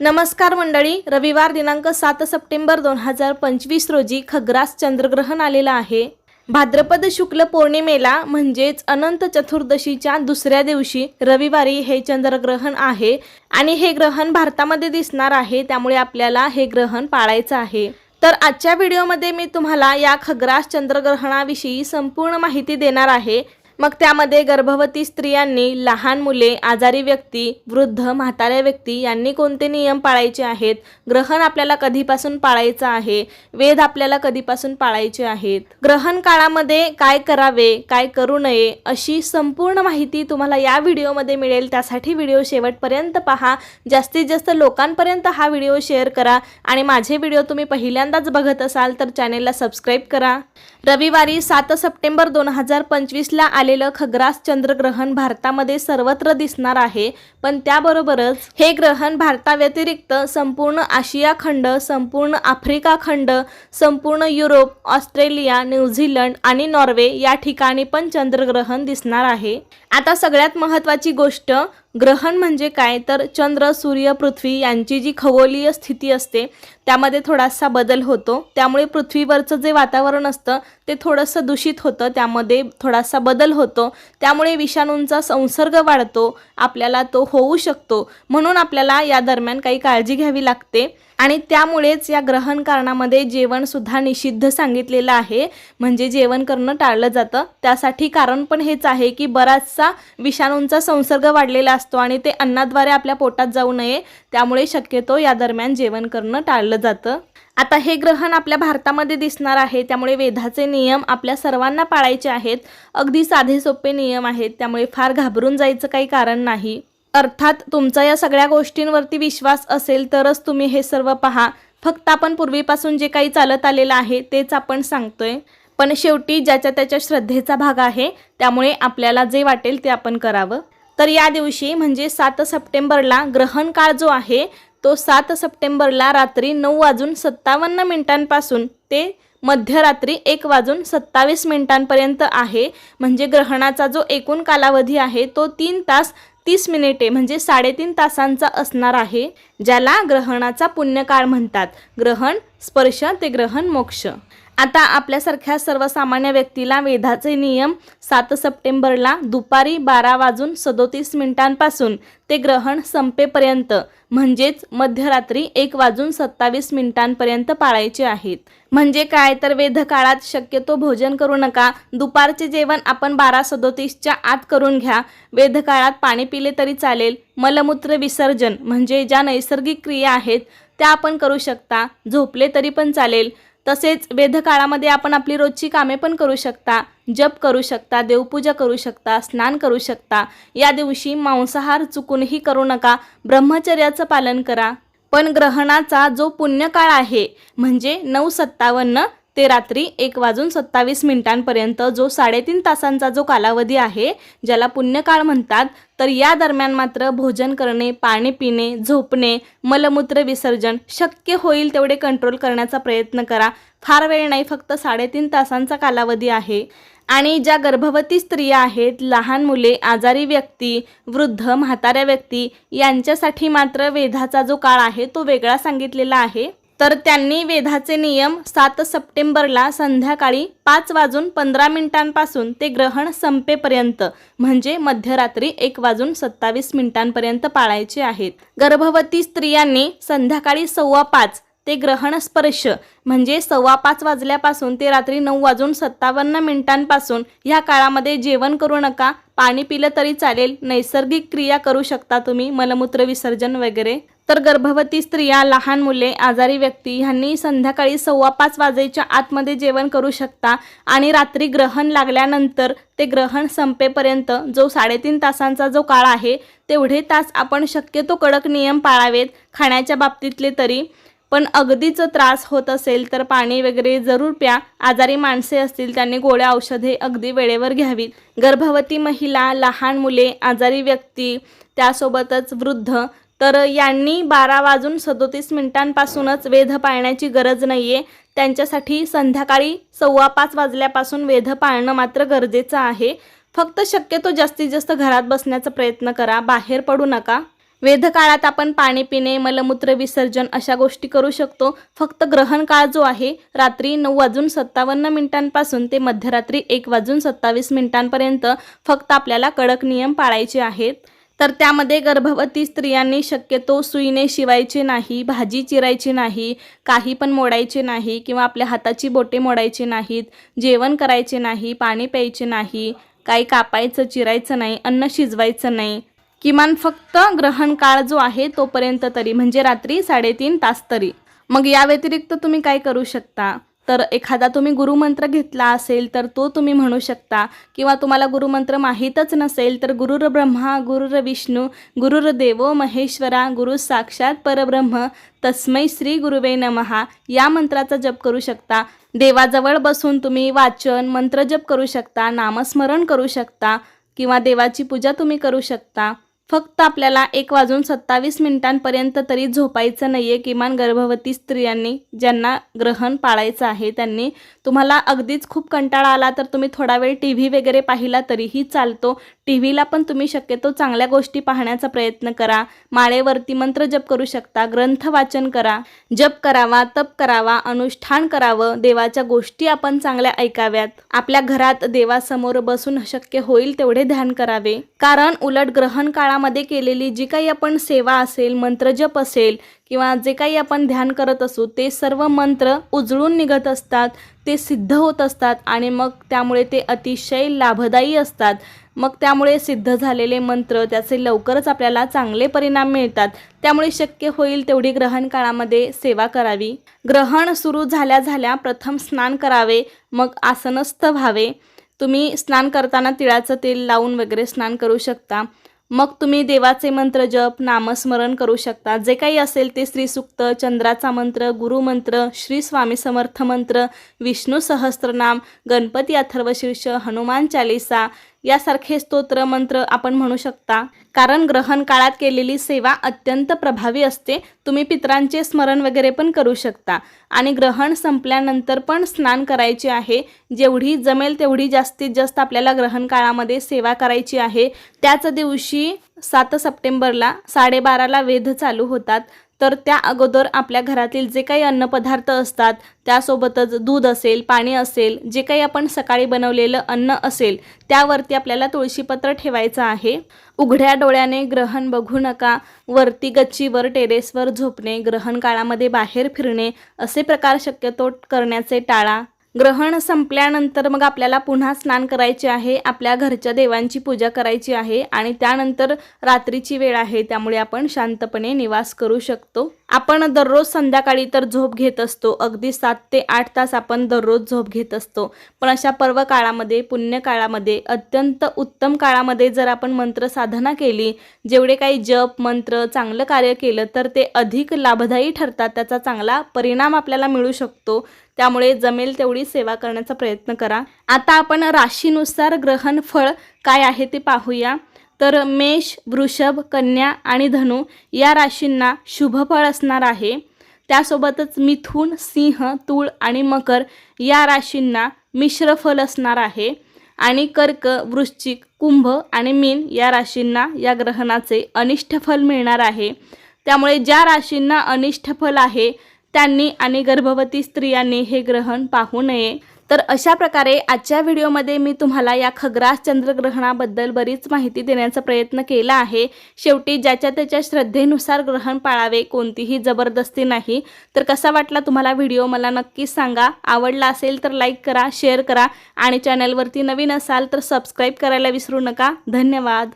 नमस्कार मंडळी रविवार दिनांक सात सप्टेंबर दोन हजार पंचवीस रोजी खग्रास चंद्रग्रहण आलेलं आहे. भाद्रपद शुक्ल पौर्णिमेला म्हणजेच अनंत चतुर्दशीच्या दुसऱ्या दिवशी रविवारी हे चंद्रग्रहण आहे आणि हे ग्रहण भारतामध्ये दिसणार आहे त्यामुळे आपल्याला हे ग्रहण पाळायचं आहे. तर आजच्या व्हिडिओमध्ये मी तुम्हाला या खग्रास चंद्रग्रहणाविषयी संपूर्ण माहिती देणार आहे. मग त्यामध्ये गर्भवती स्त्रियांनी लहान मुले आजारी व्यक्ती वृद्ध म्हाताऱ्या व्यक्ती यांनी कोणते नियम पाळायचे आहेत? ग्रहण आपल्याला कधीपासून पाळायचं आहे? वेद आपल्याला कधीपासून पाळायचे आहेत? ग्रहण काळामध्ये काय करावे काय करू नये अशी संपूर्ण माहिती तुम्हाला या व्हिडिओमध्ये मिळेल. त्यासाठी व्हिडिओ शेवटपर्यंत पहा. जास्तीत जास्त लोकांपर्यंत हा व्हिडिओ शेअर करा आणि माझे व्हिडिओ तुम्ही पहिल्यांदाच बघत असाल तर चॅनेलला सबस्क्राईब करा. रविवारी सात सप्टेंबर दोन हजार पंचवीसला आलेलं खग्रास चंद्रग्रहण भारतामध्ये सर्वत्र दिसणार आहे. पण त्याबरोबरच हे ग्रहण भारताव्यतिरिक्त संपूर्ण आशिया खंड संपूर्ण आफ्रिका खंड संपूर्ण युरोप ऑस्ट्रेलिया न्यूझीलंड आणि नॉर्वे या ठिकाणी पण चंद्रग्रहण दिसणार आहे. आता सगळ्यात महत्त्वाची गोष्ट ग्रहण म्हणजे काय? तर चंद्र सूर्य पृथ्वी यांची जी खगोलीय स्थिती असते त्यामध्ये थोडासा बदल होतो. त्यामुळे पृथ्वीवरचं जे वातावरण असतं ते थोडंसं दूषित होतं. त्यामध्ये थोडासा बदल होतो. त्यामुळे विषाणूंचा संसर्ग वाढतो. आपल्याला तो होऊ शकतो. म्हणून आपल्याला या दरम्यान काही काळजी घ्यावी लागते. आणि त्यामुळेच या ग्रहण कारणामध्ये जेवणसुद्धा निषिद्ध सांगितलेलं आहे. म्हणजे जेवण करणं टाळलं जातं. त्यासाठी कारण पण हेच आहे की बराचसा विषाणूंचा संसर्ग वाढलेला असतो आणि ते अन्नाद्वारे आपल्या पोटात जाऊ नये. त्यामुळे शक्यतो या दरम्यान जेवण करणं टाळलं जातं. आता हे ग्रहण आपल्या भारतामध्ये दिसणार आहे. त्यामुळे वेधाचे नियम आपल्या सर्वांना पाळायचे आहेत. अगदी साधे सोपे नियम आहेत. त्यामुळे फार घाबरून जायचं काही कारण नाही. अर्थात तुमचा या सगळ्या गोष्टींवरती विश्वास असेल तरच तुम्ही हे सर्व पहा. फक्त आपण पूर्वीपासून जे काही चालत आलेलं आहे तेच आपण सांगतोय. पण शेवटी ज्याच्या त्याच्या श्रद्धेचा भाग आहे त्यामुळे आपल्याला जे वाटेल ते आपण करावं. तर या दिवशी म्हणजे सात सप्टेंबरला ग्रहण काळ जो आहे तो सात सप्टेंबरला रात्री नऊ वाजून सत्तावन्न मिनिटांपासून ते मध्यरात्री एक वाजून सत्तावीस मिनिटांपर्यंत आहे. म्हणजे ग्रहणाचा जो एकूण कालावधी आहे तो तीन तास तीस मिनिटे म्हणजे साडेतीन तासांचा असणार आहे ज्याला ग्रहणाचा पुण्यकाळ म्हणतात. ग्रहण स्पर्श ते ग्रहण मोक्ष. आता आपल्यासारख्या सर्वसामान्य व्यक्तीला वेधाचे नियम सात सप्टेंबरला दुपारी बारा वाजून सदोतीस मिनिटांपासून ते ग्रहण संपेपर्यंत म्हणजेच मध्यरात्री एक वाजून सत्तावीस मिनिटांपर्यंत पाळायचे आहेत. म्हणजे काय? तर वेधकाळात शक्यतो भोजन करू नका. दुपारचे जेवण आपण बारा सदोतीसच्या आत करून घ्या. वेधकाळात पाणी पिले तरी चालेल. मलमूत्र विसर्जन म्हणजे ज्या नैसर्गिक क्रिया आहेत त्या आपण करू शकता. झोपले तरी पण चालेल. तसेच वेधकाळामध्ये आपण आपली रोजची कामे पण करू शकता. जप करू शकता देवपूजा करू शकता स्नान करू शकता. या दिवशी मांसाहार चुकूनही करू नका. ब्रह्मचर्याचं पालन करा. पण ग्रहणाचा जो पुण्यकाळ आहे म्हणजे नऊ सत्तावन्न ते रात्री एक वाजून सत्तावीस मिनिटांपर्यंत जो साडेतीन तासांचा जो कालावधी आहे ज्याला पुण्यकाळ म्हणतात तर या दरम्यान मात्र भोजन करणे पाणी पिणे झोपणे मलमूत्र विसर्जन शक्य होईल तेवढे कंट्रोल करण्याचा प्रयत्न करा. फार वेळ नाही फक्त साडेतीन तासांचा कालावधी आहे. आणि ज्या गर्भवती स्त्रिया आहेत लहान मुले आजारी व्यक्ती वृद्ध म्हाताऱ्या व्यक्ती यांच्यासाठी मात्र वेधाचा जो काळ आहे तो वेगळा सांगितलेला आहे. तर त्यांनी वेधाचे नियम सात सप्टेंबरला संध्याकाळी पाच वाजून पंधरा मिनिटांपासून ते ग्रहण संपेपर्यंत म्हणजे मध्यरात्री एक वाजून सत्तावीस मिनिटांपर्यंत पाळायचे आहेत. गर्भवती स्त्रियांनी संध्याकाळी सव्वा पाच ते ग्रहण स्पर्श म्हणजे सव्वा पाच वाजल्यापासून ते रात्री नऊ वाजून सत्तावन्न मिनिटांपासून ह्या काळामध्ये जेवण करू नका पाणी पिलं तरी चालेल नैसर्गिक क्रिया करू शकता तुम्ही मलमूत्र विसर्जन वगैरे. तर गर्भवती स्त्रिया लहान मुले आजारी व्यक्ती ह्यांनी संध्याकाळी सव्वा पाच वाजेच्या आतमध्ये जेवण करू शकता आणि रात्री ग्रहण लागल्यानंतर ते ग्रहण संपेपर्यंत जो साडेतीन तासांचा जो काळ आहे तेवढे तास आपण शक्यतो कडक नियम पाळावेत खाण्याच्या बाबतीतले तरी. पण अगदीच त्रास होत असेल तर पाणी वगैरे जरूर प्या. आजारी माणसे असतील त्यांनी गोळ्या औषधे अगदी वेळेवर घ्यावीत. गर्भवती महिला लहान मुले आजारी व्यक्ती त्यासोबतच वृद्ध. तर यांनी बारा वाजून सदोतीस मिनिटांपासूनच वेध पाळण्याची गरज नाही आहे त्यांच्यासाठी संध्याकाळी सव्वा पाच वाजल्यापासून वेध पाळणं मात्र गरजेचं आहे. फक्त शक्यतो जास्तीत जास्त घरात बसण्याचा प्रयत्न करा. बाहेर पडू नका. वेधकाळात आपण पाणी पिणे मलमूत्र विसर्जन अशा गोष्टी करू शकतो. फक्त ग्रहण काळ जो आहे रात्री नऊ वाजून सत्तावन्न मिनिटांपासून ते मध्यरात्री एक वाजून सत्तावीस मिनिटांपर्यंत फक्त आपल्याला कडक नियम पाळायचे आहेत. तर त्यामध्ये गर्भवती स्त्रियांनी शक्यतो सुईने शिवायचे नाही भाजी चिरायची नाही काही पण मोडायचे नाही किंवा आपल्या हाताची बोटे मोडायची नाहीत जेवण करायचे नाही पाणी प्यायचे नाही काही कापायचं चिरायचं नाही अन्न शिजवायचं नाही. किमान फक्त ग्रहण काळ जो आहे तोपर्यंत तरी म्हणजे रात्री साडेतीन तास तरी. मग या व्यतिरिक्त तुम्ही काय करू शकता? तर एखादा तुम्ही गुरुमंत्र घेतला असेल तर तो तुम्ही म्हणू शकता. किंवा तुम्हाला गुरुमंत्र माहीतच नसेल तर गुरुर ब्रह्मा गुरुर विष्णू गुरुर देवो महेश्वरा गुरु साक्षात परब्रह्म तस्मै श्री गुरुवे नमहा या मंत्राचा जप करू शकता. देवाजवळ बसून तुम्ही वाचन मंत्र जप करू शकता नामस्मरण करू शकता किंवा देवाची पूजा तुम्ही करू शकता. फक्त आपल्याला एक वाजून सत्तावीस मिनिटांपर्यंत तरी झोपायचं नाही आहे किमान गर्भवती स्त्रियांनी ज्यांना ग्रहण पाळायचं आहे त्यांनी. तुम्हाला अगदीच खूप कंटाळा आला तर तुम्ही थोडा वेळ टी व्ही वगैरे पाहिला तरीही चालतो. टी व्हीला पण तुम्ही शक्यतो चांगल्या गोष्टी पाहण्याचा प्रयत्न करा. माळेवरती मंत्र जप करू शकता ग्रंथ वाचन करा जप करावा तप करावा अनुष्ठान करावं देवाच्या गोष्टी आपण चांगल्या ऐकाव्यात. आपल्या घरात देवासमोर बसून शक्य होईल तेवढे ध्यान करावे. कारण उलट ग्रहण काळा त्यामध्ये केलेली जी काही आपण सेवा असेल मंत्रजप असेल किंवा जे काही आपण ध्यान करत असू ते सर्व मंत्र उजळून निघत असतात ते सिद्ध होत असतात आणि मग त्यामुळे ते अतिशय लाभदायी असतात. मग त्यामुळे सिद्ध झालेले मंत्र त्याचे लवकरच आपल्याला चांगले परिणाम मिळतात. त्यामुळे शक्य होईल तेवढी ग्रहण काळामध्ये सेवा करावी. ग्रहण सुरू झाल्या झाल्या प्रथम स्नान करावे मग आसनस्थ व्हावे. तुम्ही स्नान करताना तिळाचं तेल लावून वगैरे स्नान करू शकता. मग तुम्ही देवाचे मंत्र जप नामस्मरण करू शकता. जे काही असेल ते श्रीसुक्त चंद्राचा मंत्र गुरुमंत्र श्री स्वामी समर्थ मंत्र विष्णू सहस्त्रनाम गणपती अथर्वशीर्ष हनुमान चालिसा यासारखे स्तोत्र मंत्र आपण म्हणू शकता. कारण ग्रहण काळात केलेली सेवा अत्यंत प्रभावी असते. तुम्ही पित्रांचे स्मरण वगैरे पण करू शकता. आणि ग्रहण संपल्यानंतर पण स्नान करायचे आहे. जेवढी जमेल तेवढी जास्तीत जास्त आपल्याला ग्रहण काळामध्ये सेवा करायची आहे. त्याच दिवशी सात सप्टेंबरला साडेबाराला वेध चालू होतात. तर त्या अगोदर आपल्या घरातील जे काही अन्नपदार्थ असतात त्यासोबतच दूध असेल पाणी असेल जे काही आपण सकाळी बनवलेलं अन्न असेल त्यावरती आपल्याला तुळशीपत्र ठेवायचं आहे. उघड्या डोळ्याने ग्रहण बघू नका वरती गच्चीवर टेरेसवर झोपणे ग्रहण काळामध्ये बाहेर फिरणे असे प्रकार शक्यतो करण्याचे टाळा. ग्रहण संपल्यानंतर मग आपल्याला पुन्हा स्नान करायचे आहे आपल्या घरच्या देवांची पूजा करायची आहे आणि त्यानंतर रात्रीची वेळ आहे त्यामुळे आपण शांतपणे निवास करू शकतो. आपण दररोज संध्याकाळी तर झोप घेत असतो अगदी सात ते आठ तास आपण दररोज झोप घेत असतो. पण अशा पर्व काळामध्ये पुण्य काळामध्ये अत्यंत उत्तम काळामध्ये जर आपण मंत्र साधना केली जेवढे काही जप मंत्र चांगलं कार्य केलं तर ते अधिक लाभदायी ठरतात त्याचा चांगला परिणाम आपल्याला मिळू शकतो. त्यामुळे जमेल तेवढी सेवा करण्याचा प्रयत्न करा. आता आपण राशीनुसार ग्रहण फळ काय आहे ते पाहूया. तर मेष वृषभ कन्या आणि धनु या राशींना शुभफळ असणार आहे. त्यासोबतच मिथून सिंह तूळ आणि मकर या राशींना मिश्र फल असणार आहे. आणि कर्क वृश्चिक कुंभ आणि मीन या राशींना या ग्रहणाचे अनिष्ट फल मिळणार आहे. त्यामुळे ज्या राशींना अनिष्ट फल आहे त्यांनी आणि गर्भवती स्त्रियांनी हे ग्रहण पाहू नये. तर अशा प्रकारे आजच्या व्हिडिओमध्ये मी तुम्हाला या खग्रास चंद्रग्रहणाबद्दल बरीच माहिती देण्याचा प्रयत्न केला आहे. शेवटी ज्याच्या त्याच्या श्रद्धेनुसार ग्रहण पाळावे कोणतीही जबरदस्ती नाही. तर कसा वाटला तुम्हाला व्हिडिओ मला नक्कीच सांगा. आवडला असेल तर लाईक करा शेअर करा आणि चॅनलवरती नवीन असाल तर सबस्क्राईब करायला विसरू नका. धन्यवाद.